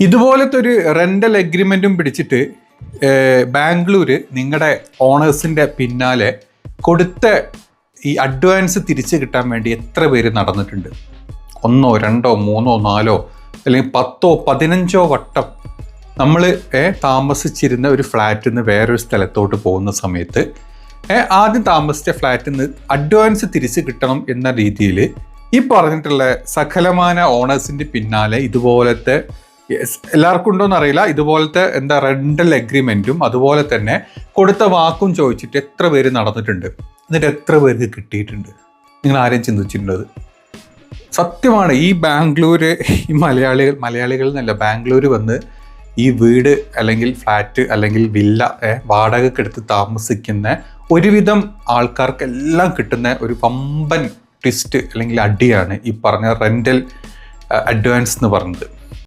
ഇതുപോലത്തെ ഒരു റെന്റൽ എഗ്രിമെന്റും പിടിച്ചിട്ട് ബാംഗ്ലൂർ നിങ്ങളുടെ ഓണേഴ്സിന്റെ പിന്നാലെ കൊടുത്ത ഈ അഡ്വാൻസ് തിരിച്ചു കിട്ടാൻ വേണ്ടി എത്ര പേര് നടന്നിട്ടുണ്ട്? ഒന്നോ രണ്ടോ മൂന്നോ നാലോ അല്ലെങ്കിൽ പത്തോ പതിനഞ്ചോ വട്ടം നമ്മൾ താമസിച്ചിരുന്ന ഒരു ഫ്ലാറ്റിൽ നിന്ന് വേറൊരു സ്ഥലത്തോട്ട് പോകുന്ന സമയത്ത് ആദ്യം താമസിച്ച ഫ്ലാറ്റിൽ നിന്ന് അഡ്വാൻസ് തിരിച്ചു കിട്ടണം എന്ന രീതിയിൽ ഈ പറഞ്ഞിട്ടുള്ള സകലമാന ഓണേഴ്സിന്റെ പിന്നാലെ ഇതുപോലത്തെ yes, എല്ലാവർക്കും ഉണ്ടോ അറിയില്ല. ഇതുപോലത്തെ എന്താ റെന്റൽ എഗ്രിമെന്റും അതുപോലെ തന്നെ കൊടുത്ത വാക്കും ചോദിച്ചിട്ട് എത്ര പേര് നടന്നിട്ടുണ്ട്. എന്നിട്ട് എത്ര പേർക്ക് കിട്ടിയിട്ടുണ്ട്. നിങ്ങൾ ആരെയും ചിന്തിച്ചിട്ടുള്ളത്? സത്യമാണ് ഈ ബാംഗ്ലൂർ ഈ മലയാളികൾ മലയാളികൾ എന്നല്ല ബാംഗ്ലൂർ വന്ന് ഈ വീട് അല്ലെങ്കിൽ ഫ്ലാറ്റ് അല്ലെങ്കിൽ വില്ല വാടകയ്ക്ക് എടുത്ത് താമസിക്കുന്ന ഒരുവിധം ആൾക്കാർക്കെല്ലാം കിട്ടുന്ന ഒരു പമ്പൻ ട്വിസ്റ്റ് അല്ലെങ്കിൽ അടിയാണ് ഈ പറഞ്ഞ റെന്റൽ അഡ്വാൻസ് എന്ന് പറയുന്നത്